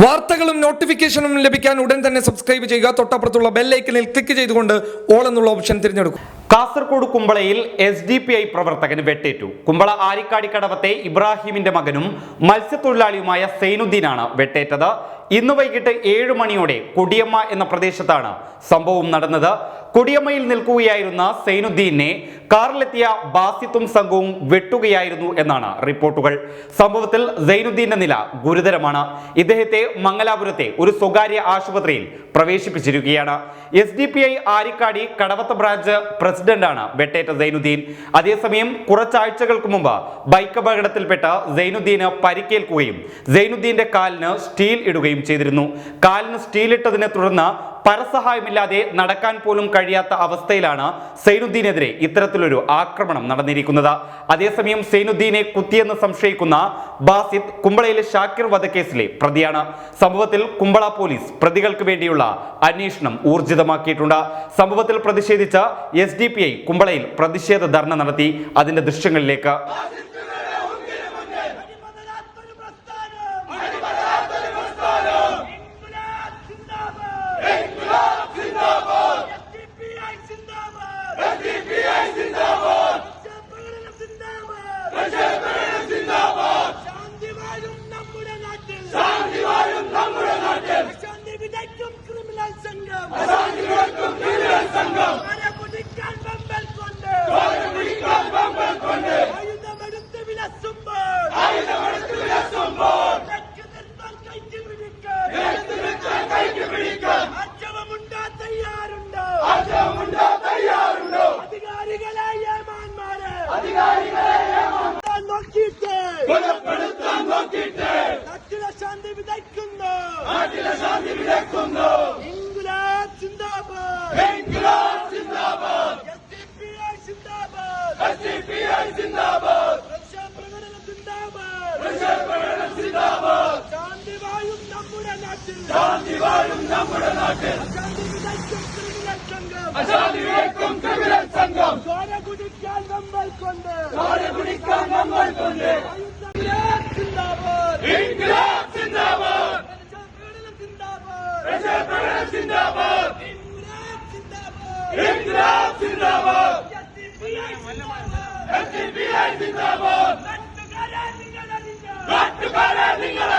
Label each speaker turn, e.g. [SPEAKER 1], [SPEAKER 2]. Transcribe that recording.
[SPEAKER 1] വാർത്തകളും നോട്ടിഫിക്കേഷനും ലഭിക്കാൻ ഉടൻ തന്നെ സബ്സ്ക്രൈബ് ചെയ്യുക. തൊട്ടപ്പുറത്തുള്ള ബെല്ലൈക്കനിൽ ക്ലിക്ക് ചെയ്തുകൊണ്ട് ഓൾ എന്നുള്ള ഓപ്ഷൻ തിരഞ്ഞെടുക്കും.
[SPEAKER 2] കാസർഗോഡ് കുമ്പളയിൽ എസ് ഡി പി ഐ പ്രവർത്തകന് വെട്ടേറ്റു. കുമ്പള ആരിക്കാടി കടവത്തെ ഇബ്രാഹിമിന്റെ മകനും മത്സ്യത്തൊഴിലാളിയുമായ സൈനുദ്ദീനാണ് വെട്ടേറ്റത്. ഇന്ന് വൈകിട്ട് ഏഴ് മണിയോടെ കൊടിയമ്മ എന്ന പ്രദേശത്താണ് സംഭവം നടന്നത്. കൊടിയമ്മയിൽ നിൽക്കുകയായിരുന്ന സൈനുദ്ദീനെ കാറിലെത്തിയ ബാസിത്തും സംഘവും വെട്ടുകയായിരുന്നു എന്നാണ് റിപ്പോർട്ടുകൾ. സംഭവത്തിൽ സൈനുദ്ദീന്റെ നില ഗുരുതരമാണ്. ഇദ്ദേഹത്തെ മംഗലാപുരത്തെ ഒരു സ്വകാര്യ ആശുപത്രിയിൽ പ്രവേശിപ്പിച്ചിരിക്കുകയാണ്. S D P I Arikkadi Kadavath branch പ്രസിഡന്റാണ് വെട്ടേറ്റ സൈനുദ്ദീൻ. അതേസമയം കുറച്ചാഴ്ചകൾക്ക് മുമ്പ് ബൈക്ക് അപകടത്തിൽപ്പെട്ട സൈനുദ്ദീന് പരിക്കേൽക്കുകയും സൈനുദ്ദീന്റെ കാലിന് സ്റ്റീൽ ഇടുകയും ചെയ്തിരുന്നു. കാലിന് സ്റ്റീലിട്ടതിനെ തുടർന്ന് പരസഹായമില്ലാതെ നടക്കാൻ പോലും കഴിയാത്ത അവസ്ഥയിലാണ് സൈനുദ്ദീനെതിരെ ഇത്തരത്തിലൊരു ആക്രമണം നടന്നിരിക്കുന്നത്. അതേസമയം സൈനുദ്ദീനെ കുത്തിയെന്ന് സംശയിക്കുന്ന ബാസിദ് കുമ്പളയിലെ ഷാക്കിർ വധക്കേസിലെ പ്രതിയാണ്. സംഭവത്തിൽ കുമ്പള പോലീസ് പ്രതികൾക്ക് വേണ്ടിയുള്ള അന്വേഷണം ഊർജിതമാക്കിയിട്ടുണ്ട്. സംഭവത്തിൽ പ്രതിഷേധിച്ച എസ് കുമ്പളയിൽ പ്രതിഷേധ ധർണ നടത്തി അതിന്റെ ദൃശ്യങ്ങളിലേക്ക്.
[SPEAKER 3] That's a ശാന്തി വാഴും നമ്മുടെ നാട്ടിൽ. അശാന്തി വിതയ്ക്കും ക്രിമിനൽ സംഘം. ചോര കുടിക്കാൻ നമ്മൾ കൊണ്ട് ചോര കുടിക്കാൻ നമ്മൾ കൊണ്ട് ഇൻക്ലാബ് സിന്ദാബാദ്. സിന്ദാബാദ് ഇൻക്ലാബ് സിന്ദാബാദ് ഇൻക്ലാബ് സിന്ദാബാദ്. എസ്ഡിപിഐ സിന്ദാബാദ് നാട്ടുകാരെ നിങ്ങൾ